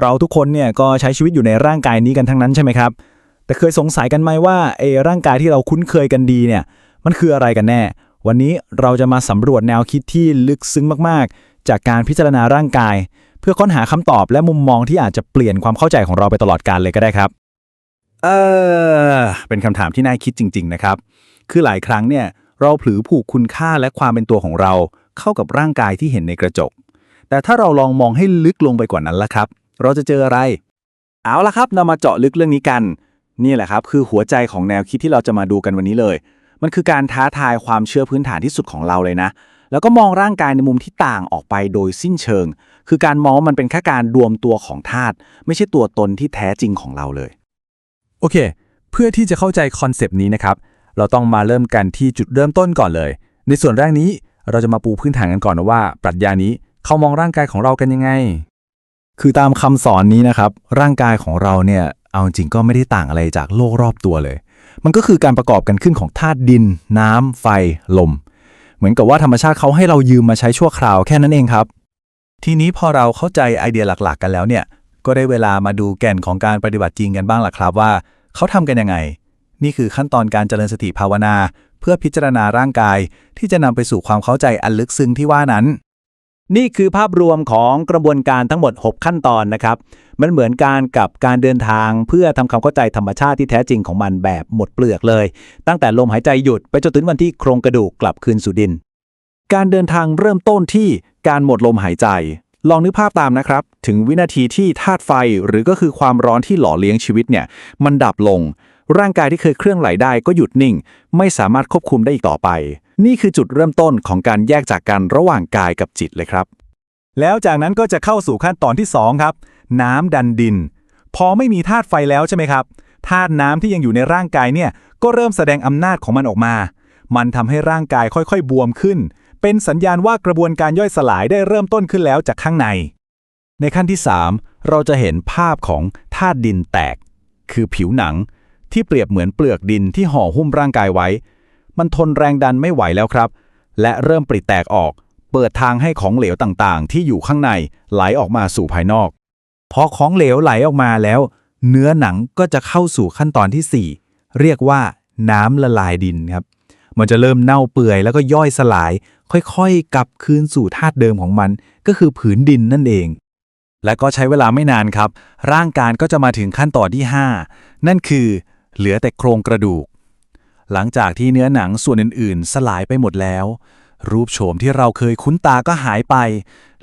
เราทุกคนเนี่ยก็ใช้ชีวิตอยู่ในร่างกายนี้กันทั้งนั้นใช่ไหมครับ แต่เคยสงสัยกันไหมว่าไอ้ร่างกายที่เราคุ้นเคยกันดีเนี่ยมันคืออะไรกันแน่ วันนี้เราจะมาสำรวจแนวคิดที่ลึกซึ้งมากๆ จากการพิจารณาร่างกาย เพื่อค้นหาคำตอบและมุมมองที่อาจจะเปลี่ยนความเข้าใจของเราไปตลอดกาลเลยก็ได้ครับเออเป็นคำถามที่น่าคิดจริง ๆ นะครับ คือหลายครั้งเนี่ยเราผือผูกคุณค่าและความเป็นตัวของเรา เข้ากับร่างกายที่เห็นในกระจก แต่ถ้าเราลองมองให้ลึกลงไปกว่านั้นละครับ เราจะเจออะไร เอาละครับเรามาเจาะลึกเรื่องนี้กัน นี่แหละครับคือหัวใจของแนวคิดที่เราจะมาดูกันวันนี้เลย มันคือการท้าทายความเชื่อพื้นฐานที่สุดของเราเลยนะ แล้วก็มองร่างกายในมุมที่ต่างออกไปโดยสิ้นเชิง คือการมองมันเป็นแค่การรวมตัวของธาตุไม่ใช่ตัวตนที่แท้จริงของเราเลย โอเค เพื่อที่จะเข้าใจคอนเซปต์นี้นะครับ เราต้องมาเริ่มกันที่จุดเริ่มต้นก่อนเลย ในส่วนแรกนี้เราจะมาปูพื้นฐานกันก่อนนะว่า ปรัชญานี้เขามองร่างกายของเรากันยังไง คือตามคำสอนนี้นะครับ ร่างกายของเราเนี่ยเอาจริงก็ไม่ได้ต่างอะไรจากโลกรอบตัวเลย มันก็คือการประกอบกันขึ้นของธาตุดิน น้ำ ไฟ ลม เหมือนกับว่าธรรมชาติเขาให้เรายืมมาใช้ชั่วคราวแค่นั้นเองครับ ทีนี้พอเราเข้าใจไอเดียหลักๆ กันแล้วเนี่ย ก็ได้เวลามาดูแก่นของการปฏิบัติจริงกันบ้างล่ะครับว่า เขาทำกันยังไง นี่คือขั้นตอนการเจริญสติภาวนา เพื่อพิจารณาร่างกาย ที่จะนำไปสู่ความเข้าใจอันลึกซึ้งที่ว่านั้น นี่คือภาพรวมของกระบวนการทั้งหมด 6 ขั้นตอนนะครับ มันเหมือนการกับการเดินทางเพื่อทำความเข้าใจธรรมชาติที่แท้จริงของมันแบบหมดเปลือกเลย ตั้งแต่ลมหายใจหยุดไปจนถึงวันที่โครงกระดูกกลับคืนสู่ดิน การเดินทางเริ่มต้นที่การหมดลมหายใจ ลองนึกภาพตามนะครับ ถึงวินาทีที่ธาตุไฟหรือก็คือความร้อนที่หล่อเลี้ยงชีวิตเนี่ย มันดับลง ร่างกายที่เคยเคลื่อนไหวได้ก็หยุดนิ่ง ไม่สามารถควบคุมได้อีกต่อไป นี่คือจุดเริ่มต้นของการแยกจากกันระหว่างกายกับจิตเลยครับ แล้วจากนั้นก็จะเข้าสู่ขั้นตอนที่ 2 ครับ น้ำดันดิน พอไม่มีธาตุไฟแล้วใช่ไหมครับธาตุน้ำที่ยังอยู่ในร่างกายเนี่ยก็เริ่มแสดงอำนาจของมันออกมา มันทำให้ร่างกายค่อยๆ บวมขึ้น เป็นสัญญาณว่ากระบวนการย่อยสลายได้เริ่มต้นขึ้นแล้วจากข้างใน ในขั้นที่ 3 เราจะเห็นภาพของธาตุดินแตก คือผิวหนังที่เปรียบเหมือนเปลือกดินที่ห่อหุ้มร่างกายไว้ มันทนแรงดันไม่ไหวแล้วครับ และเริ่มปริแตกออก เปิดทางให้ของเหลวต่างๆ ที่อยู่ข้างในไหลออกมาสู่ภายนอก พอของเหลวไหลออกมาแล้ว เนื้อหนังก็จะเข้าสู่ขั้นตอนที่ 4 เรียกว่าน้ำละลายดินครับ มันจะเริ่มเน่าเปื่อยแล้วก็ย่อยสลาย ค่อยๆ กลับคืนสู่ธาตุเดิมของมัน ก็คือผืนดินนั่นเอง และก็ใช้เวลาไม่นานครับ ร่างกายก็จะมาถึงขั้นตอนที่ 5 นั่นคือ เหลือแต่โครงกระดูก หลังจากที่เนื้อหนังส่วนอื่นๆ สลายไปหมดแล้ว รูปโฉมที่เราเคยคุ้นตาก็หายไป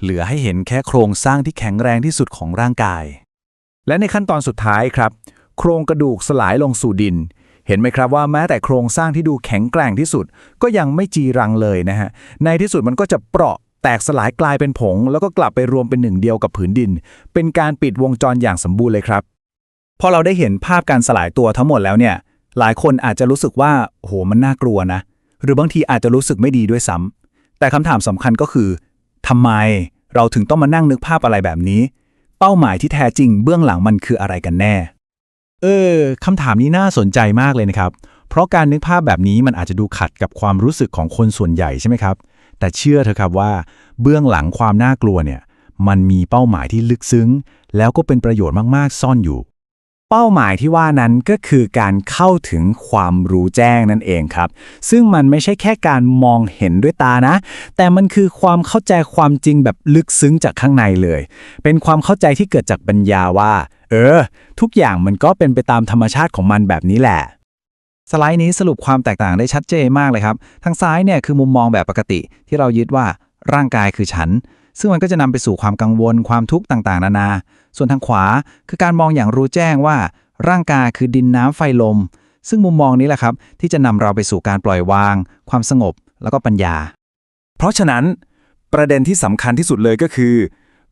เหลือให้เห็นแค่โครงสร้างที่แข็งแรงที่สุดของร่างกาย และในขั้นตอนสุดท้ายครับ โครงกระดูกสลายลงสู่ดิน เห็นไหมครับว่าแม้แต่โครงสร้างที่ดูแข็งแกร่งที่สุด ก็ยังไม่จีรังเลยนะฮะในที่สุดมันก็จะเปราะแตกสลายกลายเป็นผง แล้วก็กลับไปรวมเป็นหนึ่งเดียวกับผืนดิน เป็นการปิดวงจรอย่างสมบูรณ์เลยครับ พอเราได้เห็นภาพการสลายตัวทั้งหมดแล้วเนี่ย หลายคนอาจจะรู้สึกว่าโหมันน่ากลัวนะ หรือบางทีอาจจะรู้สึกไม่ดีด้วยซ้ำแต่คำถามสำคัญก็คือทำไมเราถึงต้องมานั่งนึกภาพอะไรแบบนี้ เป้าหมายที่แท้จริงเบื้องหลังมันคืออะไรกันแน่ เออคำถามนี้น่าสนใจมากเลยนะครับ เพราะการนึกภาพแบบนี้มันอาจจะดูขัดกับความรู้สึกของคนส่วนใหญ่ใช่ไหมครับ แต่เชื่อเถอะครับว่า เบื้องหลังความน่ากลัวเนี่ย มันมีเป้าหมายที่ลึกซึ้ง แล้วก็เป็นประโยชน์มากๆ ซ่อนอยู่ เป้าหมายที่ว่านั้นก็คือการเข้าถึงความรู้แจ้งนั่นเองครับ ซึ่งมันไม่ใช่แค่การมองเห็นด้วยตานะ แต่มันคือความเข้าใจความจริงแบบลึกซึ้งจากข้างในเลย เป็นความเข้าใจที่เกิดจากปัญญาว่า เออ ทุกอย่างมันก็เป็นไปตามธรรมชาติของมันแบบนี้แหละสไลด์นี้สรุปความแตกต่างได้ชัดเจนมากเลยครับ ทางซ้ายเนี่ยคือมุมมองแบบปกติที่เรายึดว่าร่างกายคือฉัน ซึ่งมันก็จะนำไปสู่ความกังวลความทุกข์ต่างๆ นานา ส่วนทางขวาคือการมองอย่างรู้แจ้งว่า ร่างกายคือดินน้ำไฟลม ซึ่งมุมมองนี้แหละครับ ที่จะนำเราไปสู่การปล่อยวาง ความสงบ แล้วก็ปัญญา เพราะฉะนั้น ประเด็นที่สำคัญที่สุดเลยก็คือ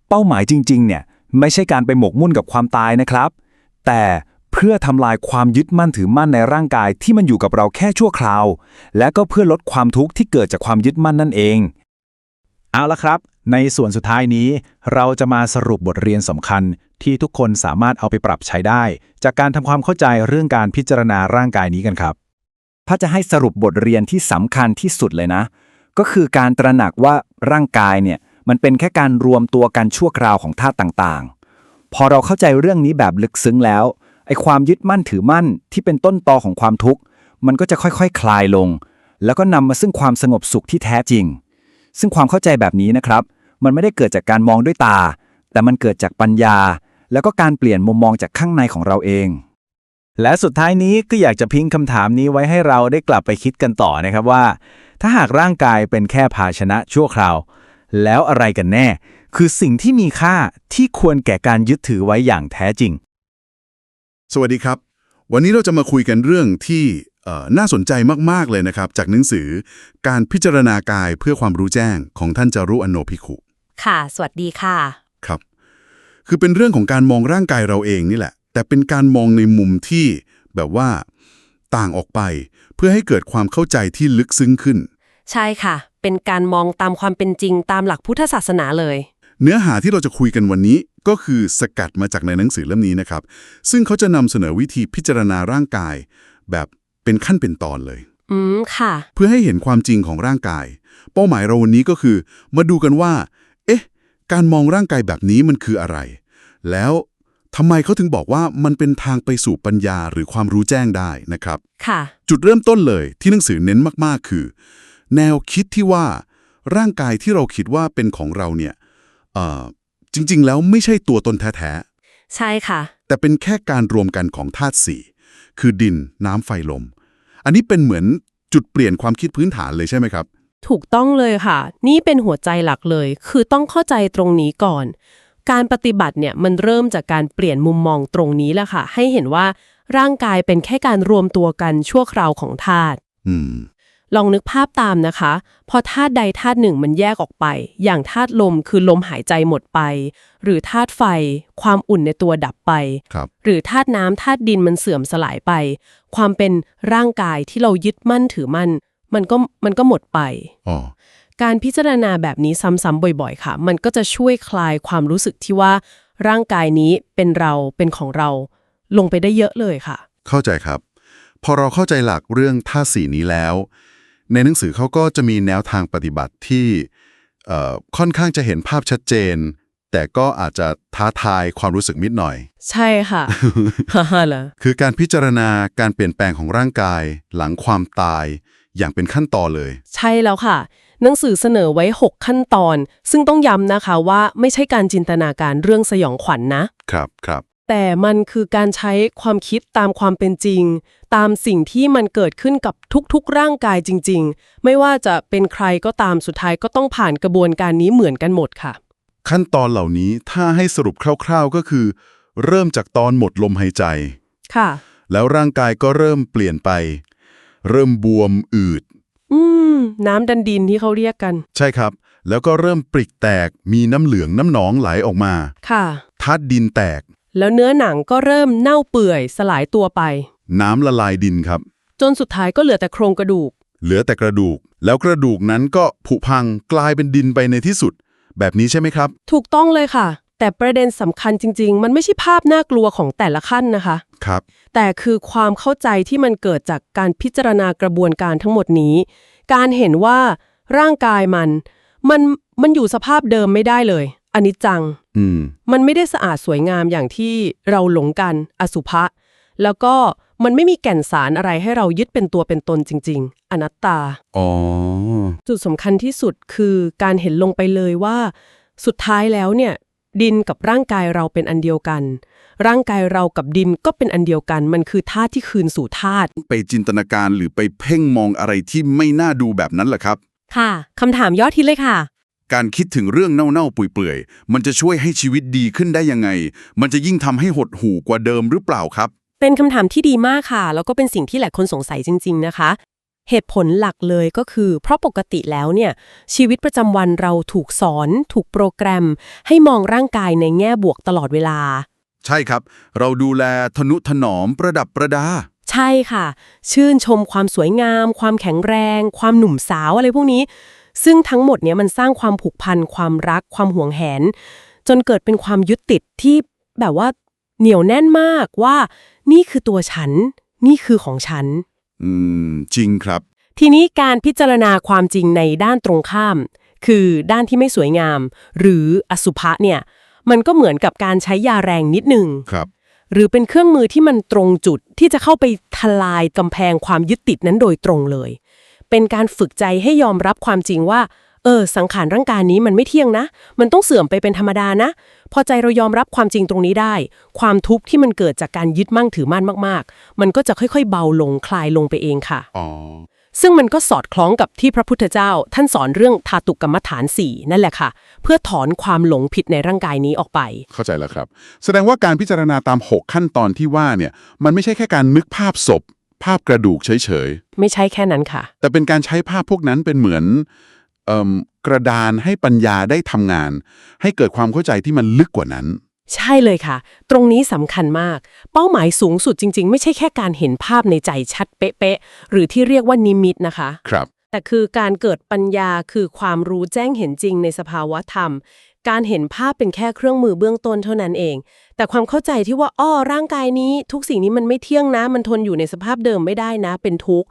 เป้าหมายจริง ๆ เนี่ยไม่ใช่การไปหมกมุ่นกับความตายนะครับ แต่เพื่อทำลายความยึดมั่นถือมั่นในร่างกายที่มันอยู่กับเราแค่ชั่วคราว และก็เพื่อลดความทุกข์ที่เกิดจากความยึดมั่นนั่นเอง เอาละครับ ในส่วนสุดท้ายนี้ เราจะมาสรุปบทเรียนสำคัญที่ทุกคนสามารถเอาไปปรับใช้ได้ จากการทำความเข้าใจเรื่องการพิจารณาร่างกายนี้กันครับ ถ้าจะให้สรุปบทเรียนที่สำคัญที่สุดเลยนะ ก็คือการตระหนักว่าร่างกายเนี่ยมันเป็นแค่การรวมตัวกันชั่วคราวของธาตุต่างๆ พอเราเข้าใจเรื่องนี้แบบลึกซึ้งแล้วไอ้ความยึดมั่นถือมั่นที่เป็นต้นตอของความทุกข์ มันก็จะค่อยๆคคลายลง แล้วก็นำมาซึ่งความสงบสุขที่แท้จริง ซึ่งความเข้าใจแบบนี้นะครับ มันไม่ได้เกิดจากการมองด้วยตา แต่มันเกิดจากปัญญา แล้วก็การเปลี่ยนมุมมองจากข้างในของเราเอง และสุดท้ายนี้ก็อยากจะพิงคำถามนี้ไว้ให้เราได้กลับไปคิดกันต่อนะครับว่า ถ้าหากร่างกายเป็นแค่ภาชนะชั่วคราว แล้วอะไรกันแน่ คือสิ่งที่มีค่าที่ควรแก่การยึดถือไว้อย่างแท้จริง สวัสดีครับ วันนี้เราจะมาคุยกันเรื่องที่เอ่อน่าสนใจมาก ๆ เลยนะครับ จากหนังสือการพิจารณากายเพื่อความรู้แจ้งของท่านจารุอโนภิกขุค่ะ สวัสดีค่ะ ครับ คือเป็นเรื่องของการมองร่างกายเราเองนี่แหละ แต่เป็นการมองในมุมที่แบบว่า ต่างออกไป เพื่อให้เกิดความเข้าใจที่ลึกซึ้งขึ้น ใช่ค่ะ เป็นการมองตามความเป็นจริงตามหลักพุทธศาสนาเลย เนื้อหาที่เราจะคุยกันวันนี้ ก็คือสกัดมาจากในหนังสือเล่มนี้นะครับ ซึ่งเขาจะนำเสนอวิธีพิจารณาร่างกาย แบบเป็นขั้นเป็นตอนเลย อืม ค่ะ เพื่อให้เห็นความจริงของร่างกาย เป้าหมายเราวันนี้ก็คือ มาดูกันว่า เอ๊ะ การมองร่างกายแบบนี้มันคืออะไร แล้วทำไมเขาถึงบอกว่ามันเป็นทางไปสู่ปัญญาหรือความรู้แจ้งได้นะครับ ค่ะ จุดเริ่มต้นเลยที่หนังสือเน้นมากๆ คือ แนวคิดที่ว่า ร่างกายที่เราคิดว่าเป็นของเราเนี่ยเอ่อ จริงๆ แล้วไม่ใช่ตัวตนแท้ใช่ค่ะๆแต่เป็นแค่การรวมกันของธาตุสี่คือดินน้ำไฟลม อันนี้เป็นเหมือนจุดเปลี่ยนความคิดพื้นฐานเลยใช่ไหมครับ ถูกต้องเลยค่ะ นี่เป็นหัวใจหลักเลย คือต้องเข้าใจตรงนี้ก่อน การปฏิบัติเนี่ยมันเริ่มจากการเปลี่ยนมุมมองตรงนี้แหละค่ะ ให้เห็นว่าร่างกายเป็นแค่การรวมตัวกันชั่วคราวของธาตุอืม ลองนึกภาพตามนะคะ พอธาตุใดธาตุหนึ่งมันแยกออกไป อย่างธาตุลมคือลมหายใจหมดไป หรือธาตุไฟ ความอุ่นในตัวดับไปครับหรือธาตุน้ำธาตุดินมันเสื่อมสลายไป ความเป็นร่างกายที่เรายึดมั่นถือมั่น มันก็มันก็หมดไปอ๋อการพิจารณาแบบนี้ซ้ำๆบ่อยๆ ค่ะ มันก็จะช่วยคลายความรู้สึกที่ว่า ร่างกายนี้เป็นเราเป็นของเรา ลงไปได้เยอะเลยค่ะ เข้าใจครับ พอเราเข้าใจหลักเรื่องท่าตุสีนี้แล้ว ในหนังสือเขาก็จะมีแนวทางปฏิบัติที่เอ่อค่อนข้างจะเห็นภาพชัดเจน แต่ก็อาจจะท้าทายความรู้สึกนิดหน่อย ใช่ค่ะฮ่าฮ่าเหรอคือการพิจารณาการเปลี่ยนแปลงของร่างกาย หลังความตายอย่างเป็นขั้นตอนเลย ใช่แล้วค่ะ หนังสือเสนอไว้ 6 ขั้นตอน ซึ่งต้องย้ำนะคะว่าไม่ใช่การจินตนาการเรื่องสยองขวัญนนะครับครับ แต่มันคือการใช้ความคิดตามความเป็นจริง ตามสิ่งที่มันเกิดขึ้นกับทุกๆร่างกายจริง ๆ ไม่ว่าจะเป็นใครก็ตามสุดท้ายก็ต้องผ่านกระบวนการนี้เหมือนกันหมดค่ะ ขั้นตอนเหล่านี้ถ้าให้สรุปคร่าวๆก็คือ เริ่มจากตอนหมดลมหายใจค่ะ แล้วร่างกายก็เริ่มเปลี่ยนไป เริ่มบวมอืด อืม น้ำดันดินที่เขาเรียกกัน ใช่ครับ แล้วก็เริ่มปริกแตกมีน้ำเหลืองน้ำหนองไหลออกมาค่ะธาตุดินแตก แล้วเนื้อหนังก็เริ่มเน่าเปื่อยสลายตัวไป น้ำละลายดินครับ จนสุดท้ายก็เหลือแต่โครงกระดูก เหลือแต่กระดูก แล้วกระดูกนั้นก็ผุพังกลายเป็นดินไปในที่สุด แบบนี้ใช่ไหมครับ ถูกต้องเลยค่ะ แต่ประเด็นสำคัญจริง ๆ มันไม่ใช่ภาพน่ากลัวของแต่ละขั้นนะคะ ครับ แต่คือความเข้าใจที่มันเกิดจากการพิจารณากระบวนการทั้งหมดนี้ การเห็นว่าร่างกายมัน มันมันอยู่สภาพเดิมไม่ได้เลย อนิจจัง อืม มันไม่ได้สะอาดสวยงามอย่างที่เราหลงกัน อสุภะ แล้วก็มันไม่มีแก่นสารอะไรให้เรายึดเป็นตัวเป็นตนจริง ๆ อนัตตา อ๋อ จุดสำคัญที่สุดคือการเห็นลงไปเลยว่า สุดท้ายแล้วเนี่ย ดินกับร่างกายเราเป็นอันเดียวกัน ร่างกายเรากับดินก็เป็นอันเดียวกัน มันคือธาตุที่คืนสู่ธาตุไปจินตนาการหรือไปเพ่งมองอะไรที่ไม่น่าดูแบบนั้นแหละครับ ค่ะ คำถามยอดฮิตเลยค่ะ การคิดถึงเรื่องเน่าๆ เปื่อยๆ มันจะช่วยให้ชีวิตดีขึ้นได้ยังไง มันจะยิ่งทำให้หดหู่กว่าเดิมหรือเปล่าครับ เป็นคำถามที่ดีมากค่ะ แล้วก็เป็นสิ่งที่หลายคนสงสัยจริง ๆ นะคะ เหตุผลหลักเลยก็คือ เพราะปกติแล้วเนี่ย ชีวิตประจำวันเราถูกสอน ถูกโปรแกรม ให้มองร่างกายในแง่บวกตลอดเวลา ใช่ครับ เราดูแลทนุถนอมประดับประดา ใช่ค่ะ ชื่นชมความสวยงาม ความแข็งแรง ความหนุ่มสาวอะไรพวกนี้ ซึ่งทั้งหมดเนี้ยมันสร้างความผูกพันความรักความห่วงแหน จนเกิดเป็นความยึดติดที่แบบว่าเหนียวแน่นมากว่า นี่คือตัวฉัน นี่คือของฉัน อืม จริงครับ ทีนี้การพิจารณาความจริงในด้านตรงข้าม คือด้านที่ไม่สวยงาม หรืออสุภะเนี่ย มันก็เหมือนกับการใช้ยาแรงนิดนึงครับหรือเป็นเครื่องมือที่มันตรงจุดที่จะเข้าไปทลายกำแพงความยึดติดนั้นโดยตรงเลย เป็นการฝึกใจให้ยอมรับความจริงว่า เออ สังขารร่างกายนี้มันไม่เที่ยงนะ มันต้องเสื่อมไปเป็นธรรมดานะ พอใจเรายอมรับความจริงตรงนี้ได้ ความทุกข์ที่มันเกิดจากการยึดมั่งถือมั่นมาก ๆ มันก็จะค่อยๆ เบาลงคลายลงไปเองค่ะอ๋อซึ่งมันก็สอดคล้องกับที่พระพุทธเจ้า ท่านสอนเรื่องธาตุกรรมฐานสี่นั่นแหละค่ะ เพื่อถอนความหลงผิดในร่างกายนี้ออกไป เข้าใจแล้วครับ แสดงว่าการพิจารณาตาม 6 ขั้นตอนที่ว่าเนี่ย มันไม่ใช่แค่การนึกภาพศพ ภาพกระดูกเฉยไม่ใช่แค่นั้นค่ะ ๆ แต่เป็นการใช้ภาพพวกนั้นเป็นเหมือนเอิ่มกระดานให้ปัญญาได้ทำงาน ให้เกิดความเข้าใจที่มันลึกกว่านั้น ใช่เลยค่ะ ตรงนี้สำคัญมาก เป้าหมายสูงสุดจริง ๆ ไม่ใช่แค่การเห็นภาพในใจชัดเป๊ะๆหรือที่เรียกว่านิมิตนะคะ ครับ แต่คือการเกิดปัญญาคือความรู้แจ้งเห็นจริงในสภาวะธรรม การเห็นภาพเป็นแค่เครื่องมือเบื้องต้นเท่านั้นเอง แต่ความเข้าใจที่ว่าอ้อร่างกายนี้ ทุกสิ่งนี้มันไม่เที่ยงนะ มันทนอยู่ในสภาพเดิมไม่ได้นะ เป็นทุกข์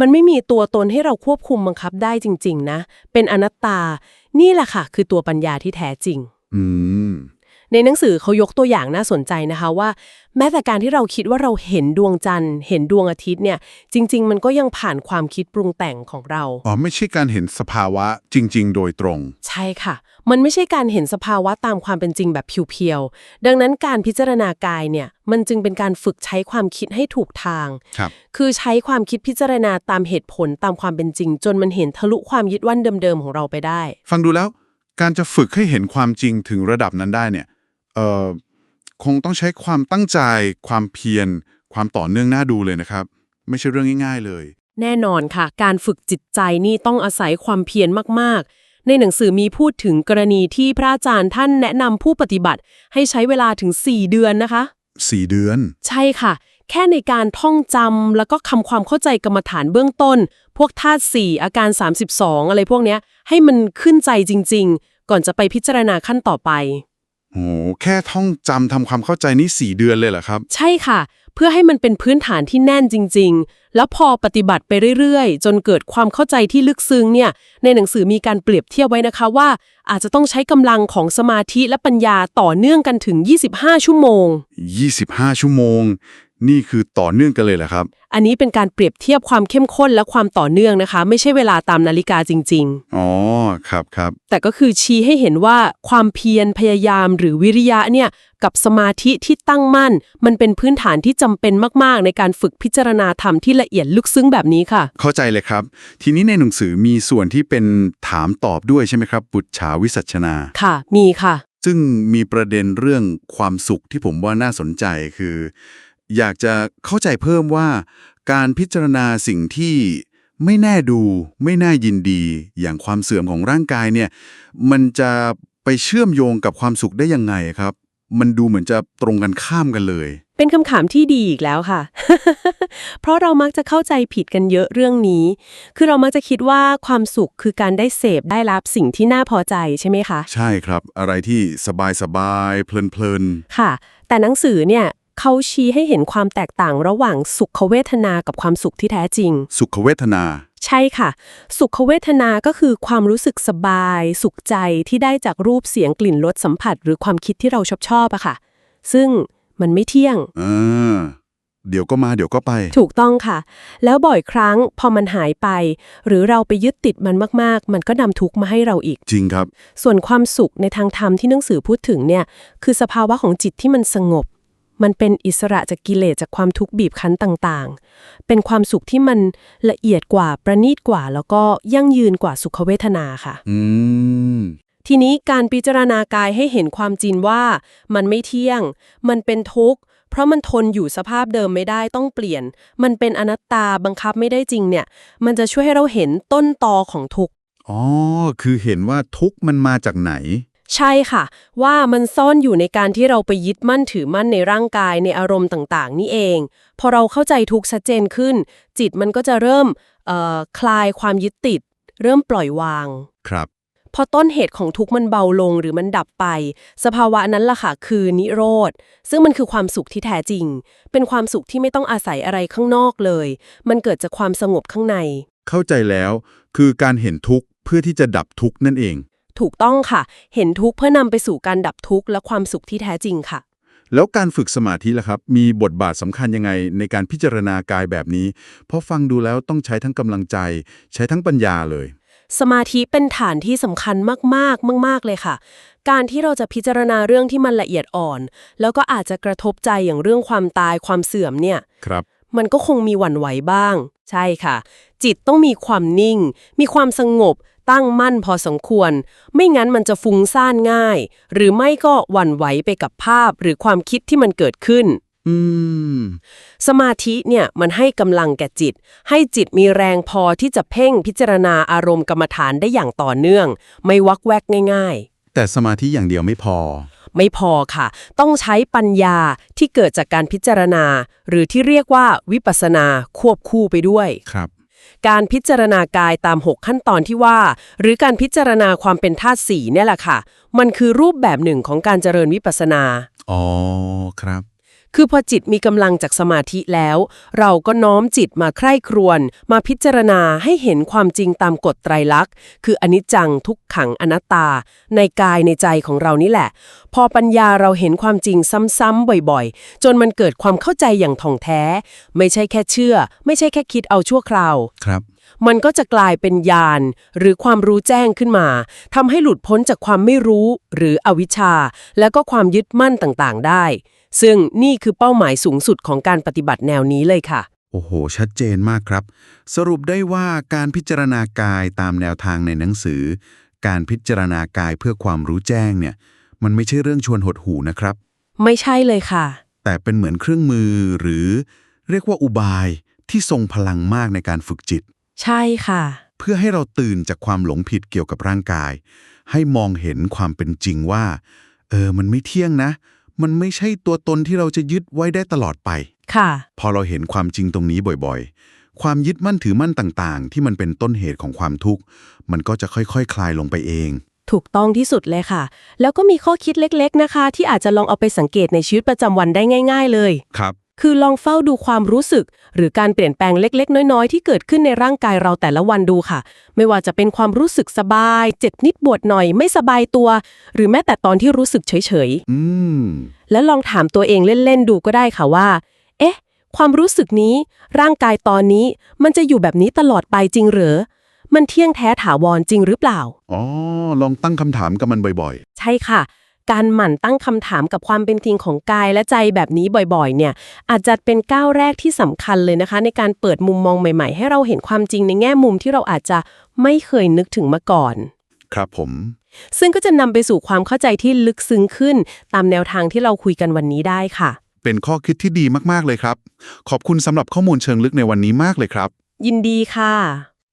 มันไม่มีตัวตนให้เราควบคุมบังคับได้จริง ๆ นะ เป็นอนัตตา นี่แหละค่ะ คือตัวปัญญาที่แท้จริง อืม ในหนังสือเขายกตัวอย่างน่าสนใจนะคะว่า แม้แต่การที่เราคิดว่าเราเห็นดวงจันทร์ เห็นดวงอาทิตย์เนี่ย จริง ๆ มันก็ยังผ่านความคิดปรุงแต่งของเรา อ๋อ ไม่ใช่การเห็นสภาวะจริง ๆ โดยตรง ใช่ค่ะ มันไม่ใช่การเห็นสภาวะตามความเป็นจริงแบบเพียวๆดังนั้นการพิจารณากายเนี่ยมันจึงเป็นการฝึกใช้ความคิดให้ถูกทางครับคือใช้ความคิดพิจารณาตามเหตุผลตามความเป็นจริง จนมันเห็นทะลุความยึดวันเดิมๆของเราไปได้ ฟังดูแล้วการจะฝึกให้เห็นความจริงถึงระดับนั้นได้เนี่ยเอ่อ คงต้องใช้ความตั้งใจ ความเพียร ความต่อเนื่องน่าดูเลยนะครับ ไม่ใช่เรื่องง่ายๆเลย แน่นอนค่ะ การฝึกจิตใจนี่ต้องอาศัยความเพียรมากๆ ในหนังสือมีพูดถึงกรณีที่พระอาจารย์ท่านแนะนำผู้ปฏิบัติ ให้ใช้เวลาถึง 4 เดือนนะคะ 4 เดือน ใช่ค่ะ แค่ในการท่องจำแล้วก็คำความเข้าใจกรรมฐานเบื้องต้น พวกธาตุสี่อาการ 32 อะไรพวกเนี้ย ให้มันขึ้นใจจริง ๆ ก่อนจะไปพิจารณาขั้นต่อไป โอ้แค่ท่องจำทำความเข้าใจนี่4เดือนเลยเหรอครับ ใช่ค่ะ เพื่อให้มันเป็นพื้นฐานที่แน่นจริง ๆ แล้วพอปฏิบัติไปเรื่อยๆ จนเกิดความเข้าใจที่ลึกซึ้งเนี่ย ในหนังสือมีการเปรียบเทียบไว้นะคะว่า อาจจะต้องใช้กำลังของสมาธิและปัญญาต่อเนื่องกันถึง 25 ชั่วโมง 25 ชั่วโมง นี่คือต่อเนื่องกันเลยเหรอครับ อันนี้เป็นการเปรียบเทียบความเข้มข้นและความต่อเนื่องนะคะ ไม่ใช่เวลาตามนาฬิกาจริง อ๋อ ครับครับ ๆ แต่ก็คือชี้ให้เห็นว่าความเพียรพยายามหรือวิริยะเนี่ยกับสมาธิที่ตั้งมั่น มันเป็นพื้นฐานที่จำเป็นมากๆ ในการฝึกพิจารณาธรรมที่ละเอียดลึกซึ้งแบบนี้ค่ะ เข้าใจเลยครับ ทีนี้ในหนังสือมีส่วนที่เป็นถามตอบด้วยใช่ไหมครับ บุตรชาวิสัชนา ค่ะ มีค่ะ ซึ่งมีประเด็นเรื่องความสุขที่ผมว่าน่าสนใจคือ อยากจะเข้าใจเพิ่มว่า การพิจารณาสิ่งที่ไม่แน่ดู ไม่น่ายินดี อย่างความเสื่อมของร่างกายเนี่ย มันจะไปเชื่อมโยงกับความสุขได้ยังไงครับ มันดูเหมือนจะตรงกันข้ามกันเลย เป็นคำถามที่ดีอีกแล้วค่ะ เพราะเรามักจะเข้าใจผิดกันเยอะเรื่องนี้ คือเรามักจะคิดว่าความสุขคือการได้เสพได้รับสิ่งที่น่าพอใจใช่ไหมคะ ใช่ครับ อะไรที่สบายสบายๆเพลินค่ะ แต่หนังสือเนี่ย เขาชี้ให้เห็นความแตกต่างระหว่างสุขเวทนากับความสุขที่แท้จริงๆสุขเวทนา ใช่ค่ะ สุขเวทนาก็คือความรู้สึกสบาย สุขใจที่ได้จากรูปเสียงกลิ่นรสสัมผัส หรือความคิดที่เราชอบชอบอะค่ะ ซึ่งมันไม่เที่ยง อ่า เดี๋ยวก็มาเดี๋ยวก็ไป ถูกต้องค่ะ แล้วบ่อยครั้งพอมันหายไป หรือเราไปยึดติดมันมากๆ มันก็นำทุกข์มาให้เราอีก จริงครับ ส่วนความสุขในทางธรรมที่หนังสือพูดถึงเนี่ย คือสภาวะของจิตที่มันสงบ มันเป็นอิสระจากกิเลสจากความทุกข์บีบคั้นต่างๆ เป็นความสุขที่มันละเอียดกว่าประณีตกว่า แล้วก็ยั่งยืนกว่าสุขเวทนาค่ะ อืมทีนี้การพิจารณากายให้เห็นความจริงว่ามันไม่เที่ยง มันเป็นทุกข์ เพราะมันทนอยู่สภาพเดิมไม่ได้ต้องเปลี่ยน มันเป็นอนัตตาบังคับไม่ได้จริงเนี่ย มันจะช่วยให้เราเห็นต้นตอของทุกข์ อ๋อ คือเห็นว่าทุกข์มันมาจากไหน ใช่ค่ะ ว่ามันซ่อนอยู่ในการที่เราไปยึดมั่นถือมั่นในร่างกายในอารมณ์ต่างๆ นี่เอง พอเราเข้าใจทุกข์ชัดเจนขึ้น จิตมันก็จะเริ่มเอ่อคลายความยึดติด เริ่มปล่อยวาง ครับ พอต้นเหตุของทุกข์มันเบาลงหรือมันดับไป สภาวะนั้นล่ะค่ะคือนิโรธ ซึ่งมันคือความสุขที่แท้จริง เป็นความสุขที่ไม่ต้องอาศัยอะไรข้างนอกเลย มันเกิดจากความสงบข้างใน เข้าใจแล้ว คือการเห็นทุกข์เพื่อที่จะดับทุกข์นั่นเอง ถูกต้องค่ะ เห็นทุกข์เพื่อนำไปสู่การดับทุกข์และความสุขที่แท้จริงค่ะ แล้วการฝึกสมาธิล่ะครับ มีบทบาทสำคัญยังไงในการพิจารณากายแบบนี้ เพราะฟังดูแล้วต้องใช้ทั้งกำลังใจ ใช้ทั้งปัญญาเลย สมาธิเป็นฐานที่สำคัญมากๆ มาก ๆ เลยค่ะ การที่เราจะพิจารณาเรื่องที่มันละเอียดอ่อน แล้วก็อาจจะกระทบใจอย่างเรื่องความตายความเสื่อมเนี่ย ครับ มันก็คงมีหวั่นไหวบ้าง ใช่ค่ะ จิตต้องมีความนิ่ง มีความสงบ ตั้งมั่นพอสมควร ไม่งั้นมันจะฟุ้งซ่านง่าย หรือไม่ก็หวั่นไหวไปกับภาพหรือความคิดที่มันเกิดขึ้นอืมสมาธิเนี่ยมันให้กำลังแก่จิต ให้จิตมีแรงพอที่จะเพ่งพิจารณาอารมณ์กรรมฐานได้อย่างต่อเนื่อง ไม่วักแวกง่ายแต่สมาธิอย่างเดียวไม่พอๆไม่พอค่ะ ต้องใช้ปัญญาที่เกิดจากการพิจารณา หรือที่เรียกว่าวิปัสสนาควบคู่ไปด้วยครับ การพิจารณากายตาม 6 ขั้นตอนที่ว่า หรือการพิจารณาความเป็นธาตุสี่เนี่ยแหละค่ะ มันคือรูปแบบหนึ่งของการเจริญวิปัสสนา อ๋อ ครับ คือพอจิตมีกำลังจากสมาธิแล้ว เราก็น้อมจิตมาใคร่ครวญมาพิจารณาให้เห็นความจริงตามกฎไตรลักษณ์ คืออนิจจังทุกขังอนัตตา ในกายในใจของเรานี่แหละ พอปัญญาเราเห็นความจริงซ้ำๆบ่อยๆ จนมันเกิดความเข้าใจอย่างท่องแท้ ไม่ใช่แค่เชื่อ ไม่ใช่แค่คิดเอาชั่วคราวครับมันก็จะกลายเป็นญาณหรือความรู้แจ้งขึ้นมาทำให้หลุดพ้นจากความไม่รู้หรืออวิชชา แล้วก็ความยึดมั่นต่างๆ ได้ ซึ่งนี่คือเป้าหมายสูงสุดของการปฏิบัติแนวนี้เลยค่ะ โอ้โห ชัดเจนมากครับ สรุปได้ว่าการพิจารณากายตามแนวทางในหนังสือ การพิจารณากายเพื่อความรู้แจ้งเนี่ย มันไม่ใช่เรื่องชวนหดหูนะครับ ไม่ใช่เลยค่ะ แต่เป็นเหมือนเครื่องมือหรือ เรียกว่าอุบายที่ทรงพลังมากในการฝึกจิต ใช่ค่ะ เพื่อให้เราตื่นจากความหลงผิดเกี่ยวกับร่างกาย ให้มองเห็นความเป็นจริงว่า เออ มันไม่เที่ยงนะ มันไม่ใช่ตัวตนที่เราจะยึดไว้ได้ตลอดไป ค่ะ พอเราเห็นความจริงตรงนี้บ่อยๆ ความยึดมั่นถือมั่นต่างๆ ที่มันเป็นต้นเหตุของความทุกข์ มันก็จะค่อยๆคคลายลงไปเอง ถูกต้องที่สุดเลยค่ะ แล้วก็มีข้อคิดเล็กๆนะคะ ที่อาจจะลองเอาไปสังเกตในชีวิตประจำวันได้ง่าย ๆ เลย ครับ คือลองเฝ้าดูความรู้สึก หรือการเปลี่ยนแปลงเล็ก ๆ น้อย ๆ ที่เกิดขึ้นในร่างกายเราแต่ละวันดูค่ะ ไม่ว่าจะเป็นความรู้สึกสบาย เจ็บนิดปวดหน่อย ไม่สบายตัว หรือแม้แต่ตอนที่รู้สึกเฉยอืมๆแล้วลองถามตัวเองเล่น ๆ ดูก็ได้ค่ะว่า เอ๊ะ ความรู้สึกนี้ ร่างกายตอนนี้ มันจะอยู่แบบนี้ตลอดไปจริงเหรอมันเที่ยงแท้ถาวรจริงหรือเปล่า อ๋อ ลองตั้งคำถามกับมันบ่อยใช่ค่ะ การหมั่นตั้งคำถามกับความเป็นจริงของกายและใจแบบนี้บ่อยๆ เนี่ยอาจจะเป็นก้าวแรกที่สำคัญเลยนะคะ ในการเปิดมุมมองใหม่ ๆ ให้เราเห็นความจริงในแง่มุมที่เราอาจจะไม่เคยนึกถึงมาก่อนๆครับผม ซึ่งก็จะนำไปสู่ความเข้าใจที่ลึกซึ้งขึ้น ตามแนวทางที่เราคุยกันวันนี้ได้ค่ะ เป็นข้อคิดที่ดีมากๆเลยครับ ขอบคุณสำหรับข้อมูลเชิงลึกในวันนี้มากเลยครับ ยินดีค่ะ